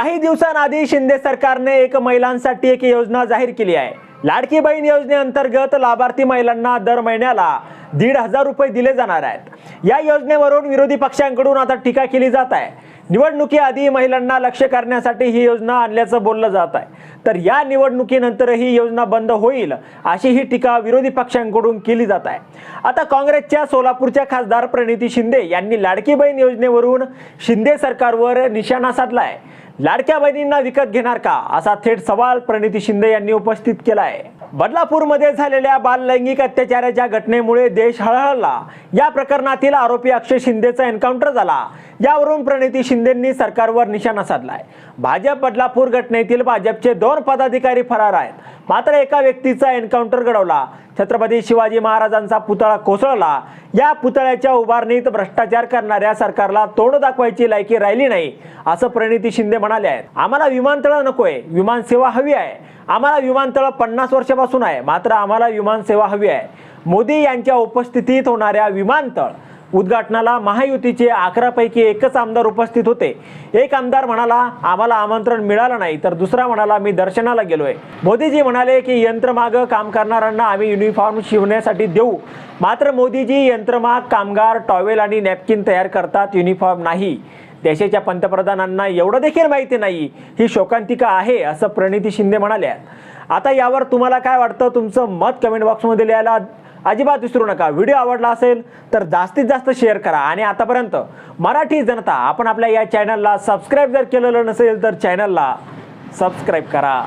काही दिवसांआधी शिंदे सरकारने एक महिलांसाठी एक योजना जाहीर केली आहे. लाडकी बहीण योजनेअंतर्गत लाभार्थी महिलांना दर महिन्याला दीड हजार रुपये दिले जाणार आहेत. या योजनेवरून विरोधी पक्षांकडून आता टीका केली जात आहे. निवडणुकीआधी महिलांना लक्ष करण्यासाठी ही योजना आणल्याचं बोललं जात आहे. तर या निवडणुकीनंतरही ही योजना बंद होईल अशी ही टीका विरोधी पक्षांकडून केली जात आहे. आता काँग्रेसच्या सोलापूरच्या खासदार प्रणिती शिंदे यांनी लाडकी बहीण योजनेवरून शिंदे सरकारवर निशाणा साधला आहे. लाडक्या बहिणींना विकत घेणार का? असा थेट सवाल प्रणिती शिंदे यांनी उपस्थित केला आहे बदलापूरमध्ये झालेल्या बाल लैंगिक अत्याचाराच्या घटनेमुळे देश हळहळला. या प्रकरणातील आरोपी अक्षय शिंदेचा एन्काउंटर झाला. यावरून प्रणिती शिंदेंनी सरकारवर निशाणा साधलाय. भाजप बदलापूर घटनेतील भाजपचे दोन पदाधिकारी फरार आहेत. मात्र एका व्यक्तीचा एन्काउंटर घडवला. छत्रपती शिवाजी महाराजांचा पुतळा कोसळला. या पुतळ्याच्या उभारणीत भ्रष्टाचार करणाऱ्या सरकारला तोंड दाखवायची लायकी राहिली नाही असं प्रणिती शिंदे म्हणाले आहेत. आम्हाला विमानतळ नकोय विमानसेवा हवी आहे. आम्हाला विमानतळ पन्नास वर्षापासून आहे मात्र आम्हाला विमानसेवा हवी आहे. मोदी यांच्या उपस्थितीत होणाऱ्या विमानतळ उद्घाटनाला महायुतीचे अकरापैकी एकच आमदार उपस्थित होते. एक आमदार म्हणाला आम्हाला आमंत्रण मिळालं नाही तर दुसरा म्हणाला मी दर्शनाला गेलोय. मोदीजी म्हणाले की यंत्रमाग काम करणाऱ्यांना आम्ही युनिफॉर्म शिवण्यासाठी देऊ. मात्र मोदीजी यंत्रमाग कामगार टॉवेल आणि नॅपकिन तयार करतात युनिफॉर्म नाही. देशाच्या पंतप्रधानांना एवढं देखील माहिती नाही. ही शोकांतिका आहे असं प्रणिती शिंदे म्हणाल्या. आता यावर तुम्हाला काय वाटतं? तुमचं मत कमेंट बॉक्समध्ये लिहायला अजिबात विसरू नका. व्हिडिओ आवडला असेल तर जास्तीत जास्त शेअर करा. आणि आतापर्यंत मराठी जनता आपण आपल्या या चॅनलला सबस्क्राईब जर केलेलं नसेल तर चॅनलला सबस्क्राईब करा.